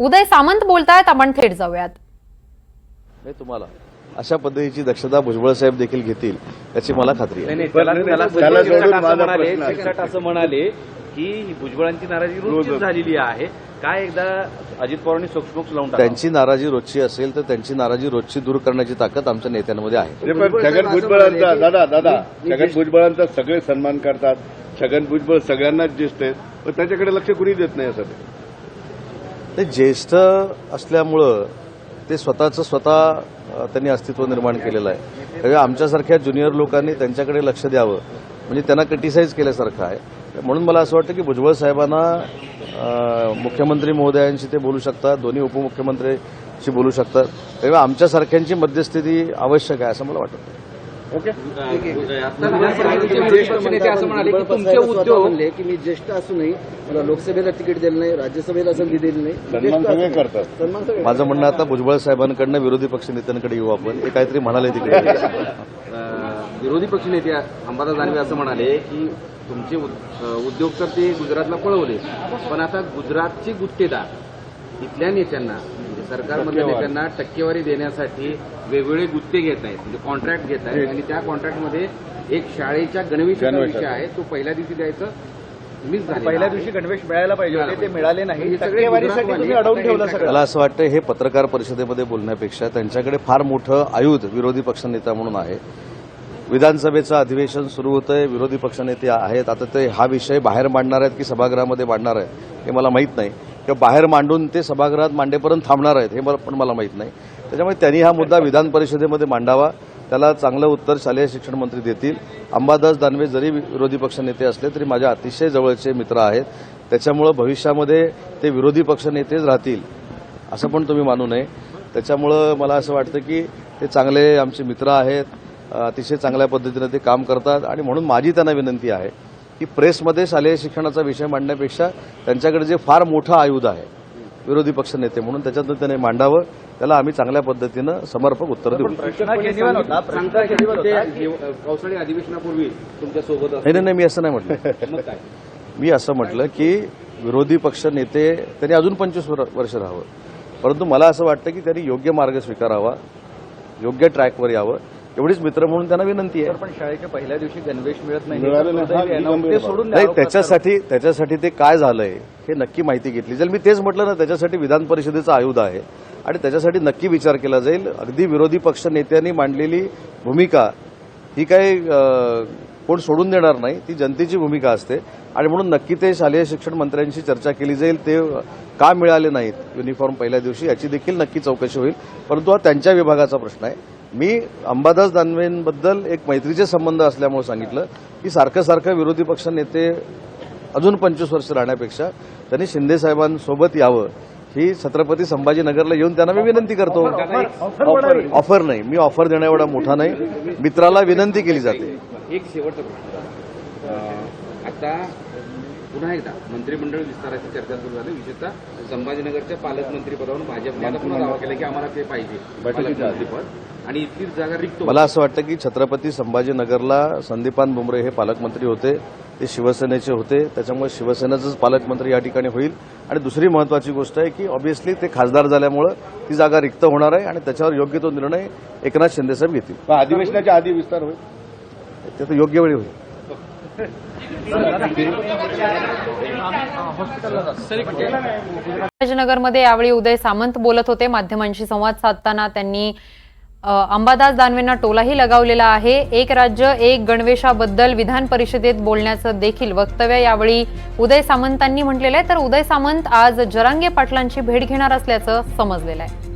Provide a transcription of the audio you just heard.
उदय सामंत बोलतायत आपण थेट जाऊयात नाही तुम्हाला अशा पद्धतीची दक्षता भुजबळ साहेब देखील घेतील याची मला खात्री आहे असं म्हणाले प्रश्न आहे. शिक्षक असं म्हणाले की ही भुजबळांची नाराजी. झालेली आहे काय एकदा अजित पवारांनी सोक्ष लावून. त्यांची नाराजी रोजची असेल तर त्यांची नाराजी रोजची दूर करण्याची ताकद आमच्या नेत्यांमध्ये आहे छगन भुजबळांचा दादा दादा छगन भुजबळांचा सगळे सन्मान करतात छगन भुजबळ सगळ्यांनाच ज्येष्ठ आहेत पण त्याच्याकडे लक्ष कुणी देत नाही असं ते. ज्येष्ठ असल्यामुळं ते स्वतःचं स्वतः त्यांनी अस्तित्व निर्माण केलेलं आहे. त्यामुळे आमच्यासारख्या ज्युनियर लोकांनी त्यांच्याकडे लक्ष द्यावं. म्हणजे त्यांना क्रिटिसाईज केल्यासारखं आहे. म्हणून मला असं वाटतं की भुजबळ साहेबांना मुख्यमंत्री महोदयांशी ते बोलू शकतात दोन्ही उपमुख्यमंत्र्यांशी बोलू शकतात. तेव्हा आमच्यासारख्यांची मध्यस्थिती आवश्यक आहे असं मला वाटतं. पक्षनेते असं म्हणाले की तुमचे उद्योग म्हणले की मी ज्येष्ठ असूनही मला लोकसभेला तिकीट दिलं नाही राज्यसभेला संधी दिली नाही. करतात. माझं म्हणणं आता भुजबळ साहेबांकडनं विरोधी पक्षनेत्यांकडे येऊ आपण. ते काहीतरी म्हणाले तिकडे. विरोधी पक्षनेते अंबादास दानवे असं म्हणाले की तुमचे उद्योग तर ते गुजरातला पळवले पण आता गुजरातचे गुत्तेदार इथल्या नेत्यांना म्हणजे सरकारमधल्या नेत्यांना टक्केवारी देण्यासाठी वेगवेगळे गुत्ते घेत आहेत म्हणजे कॉन्ट्रॅक्ट घेत आहेत. आणि त्या कॉन्ट्रॅक्टमध्ये एक शाळेच्या गणवेशाचा गणवेशाचा. विषय आहे. तो पहिल्या दिवशी द्यायचं मिस झाले पहिल्या दिवशी गणवेश मिळायला पाहिजे होते ते मिळाले नाही. सगळे टक्केवारीसाठी अडवून ठेवलं हे सगळं. मला असं वाटतं हे पत्रकार परिषदेमध्ये बोलण्यापेक्षा त्यांच्याकडे फार मोठं आयुध विरोधी पक्षनेता म्हणून आहे. विधानसभेचं अधिवेशन सुरू होतंय विरोधी पक्षनेते आहेत. आता ते हा विषय बाहेर मांडणार आहेत की सभागृहामध्ये मांडणार आहेत हे मला माहीत नाही. किंवा बाहेर मांडून ते सभागृहात मांडेपर्यंत थांबणार आहेत हे मला पण मला माहीत नाही. त्याच्यामुळे त्यांनी हा मुद्दा विधान परिषदेमध्ये मांडावा त्याला चांगलं उत्तर शालेय शिक्षण मंत्री देतील. अंबादास दानवे जरी विरोधी पक्षनेते असले तरी माझ्या अतिशय जवळचे मित्र आहेत. त्याच्यामुळं भविष्यामध्ये ते विरोधी पक्षनेतेच राहतील असं पण तुम्ही मानू नये. त्याच्यामुळं मला असं वाटतं की ते चांगले आमचे मित्र आहेत अतिशय चांगल्या पद्धतीनं ते काम करतात आणि म्हणून माझी त्यांना विनंती आहे की प्रेसमध्ये शालेय शिक्षणाचा विषय मांडण्यापेक्षा त्यांच्याकडे जे फार मोठं आयुध आहे विरोधी पक्षनेते म्हणून त्याच्यातनं त्याने मांडावं त्याला आम्ही चांगल्या पद्धतीनं समर्पक उत्तर देऊ. पावसाळी अधिवेशनापूर्वी नाही नाही, मी असं नाही म्हटलं. मी असं म्हटलं की विरोधी पक्ष नेते त्यांनी अजून पंचवीस वर- वर्ष राहावं. परंतु मला असं वाटतं की त्यांनी योग्य मार्ग स्वीकारावा योग्य ट्रॅकवर यावं. एवढीच मित्र म्हणून त्यांना विनंती आहे. पण शाळेच्या पहिल्या दिवशी गणवेश मिळत नाही. हा. सोडून नाही. त्याच्यासाठी त्याच्यासाठी ते काय झालंय हे नक्की माहिती घेतली जाईल. मी तेच म्हटलं ना त्याच्यासाठी विधान परिषदेचा आयुध आहे. आणि त्याच्यासाठी नक्की विचार केला जाईल. अगदी विरोधी पक्ष नेत्यांनी मांडलेली भूमिका ही काही कोण सोडून देणार नाही. ती जनतेची भूमिका असते. आणि म्हणून नक्की ते शालेय शिक्षण मंत्र्यांशी चर्चा केली जाईल. ते का मिळाले नाहीत युनिफॉर्म पहिल्या दिवशी याची देखील नक्की चौकशी होईल. परंतु हा त्यांच्या विभागाचा प्रश्न आहे. मी अंबादास दानवेंबद्दल एक मैत्रीचे संबंध असल्यामुळे सांगितलं की सारखं सारखं विरोधी पक्ष नेते अजून पंचवीस वर्ष राहण्यापेक्षा त्यांनी शिंदे साहेबांसोबत यावं ही छत्रपती संभाजीनगरला येऊन त्यांना मी विनंती करतो. ऑफर ऑफर नाही. मी ऑफर देण्या एवढा मोठा नाही. मित्राला विनंती केली जाते. एक शेवटचा आता पुन्हा एकदा मंत्रिमंडळ विस्ताराची चर्चा सुरू झाली. विशेषतः संभाजीनगरच्या पालकमंत्री पदावरून भाजपने पुन्हा दावा केला की आम्हाला ते पाहिजे. पालकमंत्रीपद आणि इतकी जागा रिक्त मला असं वाटतं की छत्रपती संभाजीनगरला संदीपान बुमरे हे पालकमंत्री होते ते शिवसेनेचे होते त्याच्यामुळे शिवसेनेचंच पालकमंत्री या ठिकाणी होईल. आणि दुसरी महत्वाची गोष्ट आहे की ऑब्व्हियसली ते खासदार झाल्यामुळं ती जागा रिक्त होणार आहे आणि त्याच्यावर योग्य तो निर्णय एकनाथ शिंदेसाहेब घेतील. अधिवेशनाच्या आधी विस्तार होईल. ते तर योग्य वेळी होईल. संभाजीनगरमध्ये यावेळी उदय सामंत बोलत होते. माध्यमांशी संवाद साधताना त्यांनी अंबादास दानवेंना टोलाही लगावलेला आहे. एक राज्य एक गणवेशाबद्दल विधान परिषदेत बोलण्याचं देखील वक्तव्य यावेळी उदय सामंतांनी म्हटलेलं आहे. तर उदय सामंत आज जरांगे पाटलांची भेट घेणार असल्याचं समजलेलं आहे.